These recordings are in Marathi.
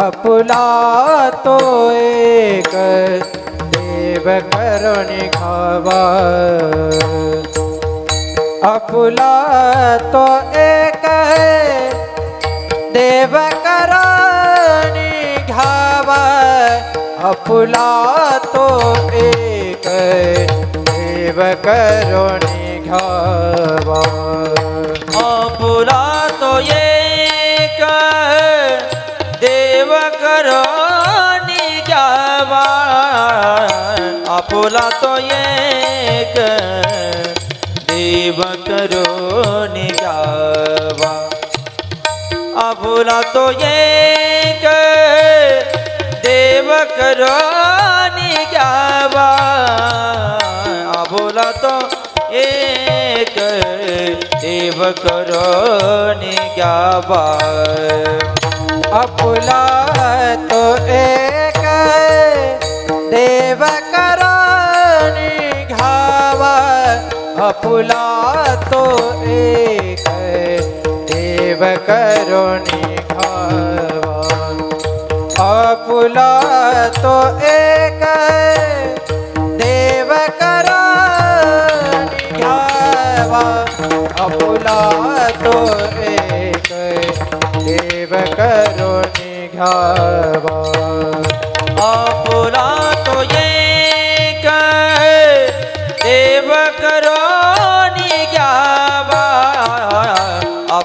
आपुला तो एक देव करुणी खावा आपुला तो एक देव करुणी घ्यावा आपुला तो एक देव करुणी घ्यावा आपुला तो एक, देव करो निघावा आपुला तो एक, देव करो निघावा आपुला तो एक, देव करो निघावा आपुला तो एक, देव आपुला तो एक देव करुणी घ्यावा आपुला तो एक देव घ्यावा आपुला तो एक देव करुणी घ्यावा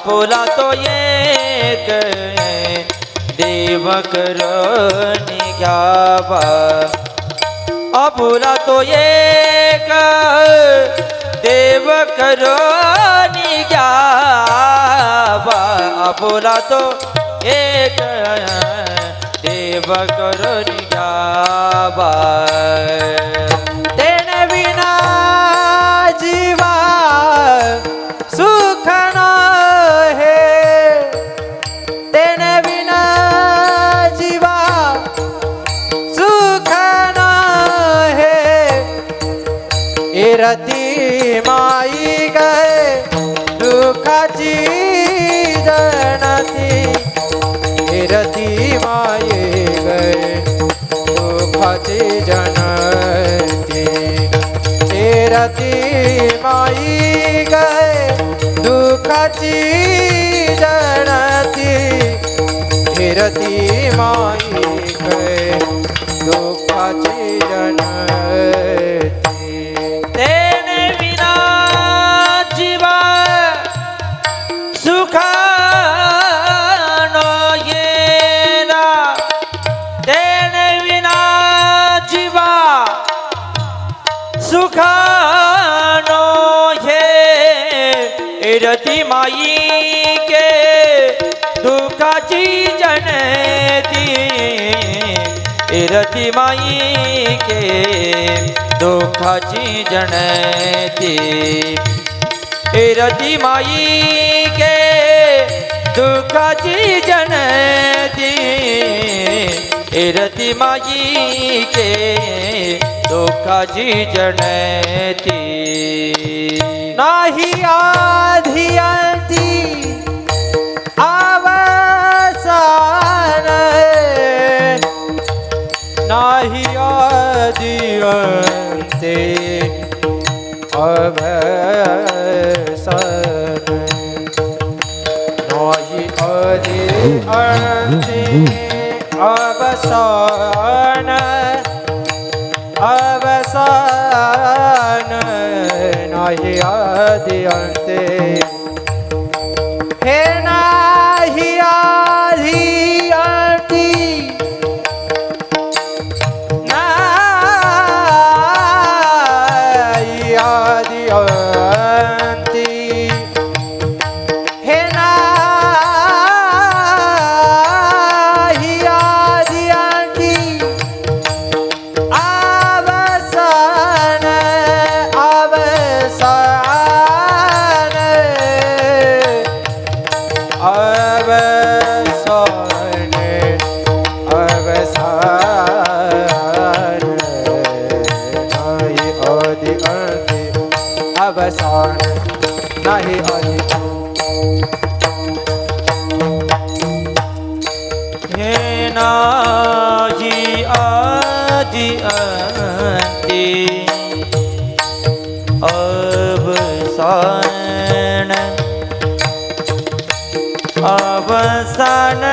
आपुला तो एक देव करो घ्यावा. आपुला तो एक देव करो घ्यावा. आपुला तो एक देव करो घ्यावा. इरती माई गए दुखाची जनती इरती माई गए दुखाची जनती इरती माई गए दुखाची जनती फिरती माई गए दुखाची जनती रती माई के दुखाची जनती रती माई के दुखाची जनती रती माई के दुखा दुखाची जनती रती माई के दुखा दुखाची जनती नाही आधी आधी आवसान नाही आधी आदियंते अवसान नाही आधी अंते अवसान માહી આદિ અંતે. नाही आली हे नाही आजी अंती अवसान अवसान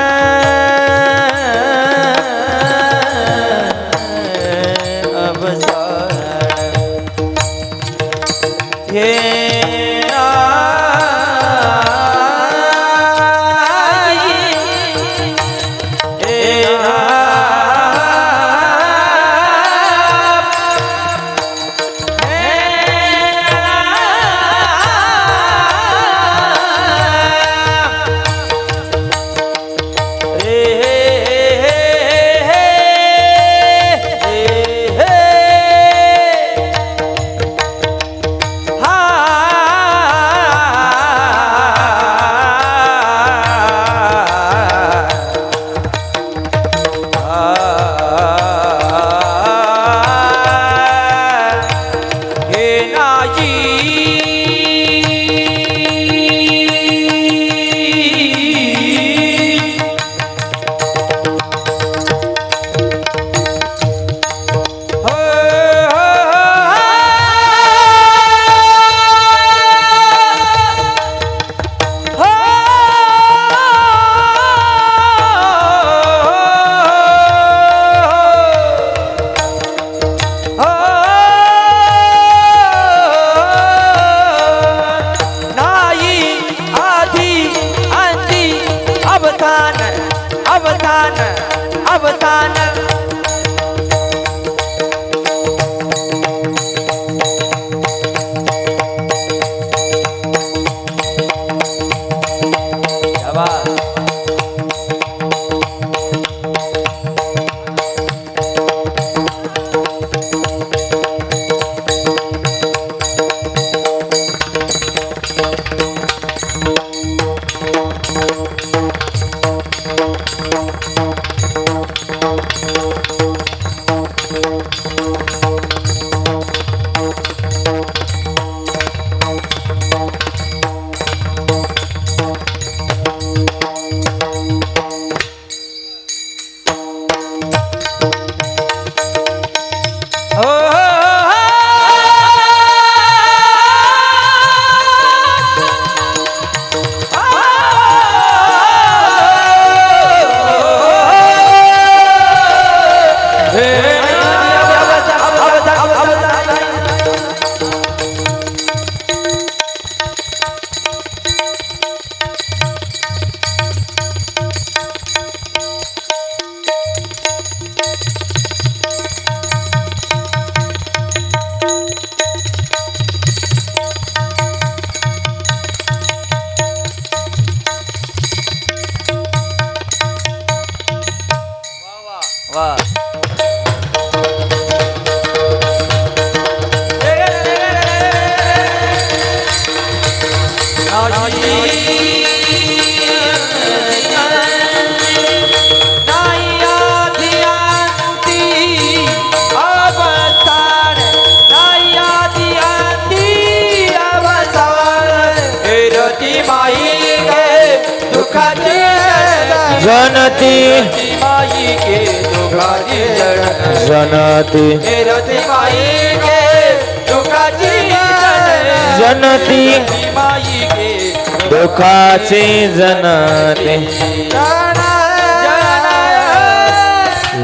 जनती। माई के दुखाची जड जनती। माई के दुखाची जनती। माई के दुखाची जनते।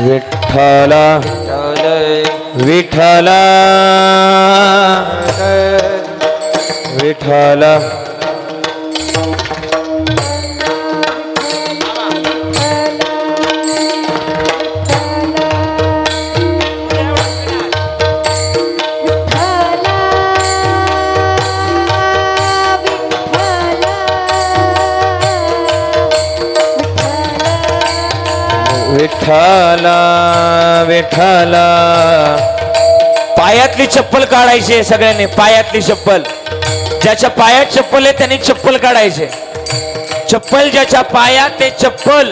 विठ्ठला। विठ्ठला। विठ्ठला। विठ्ठला विठ्ठला. पायातली चप्पल काढायची सगळ्यांनी पायातली चप्पल. ज्याच्या पायात चप्पल आहे त्यांनी चप्पल काढायचे. चप्पल ज्याच्या पायात ते चप्पल.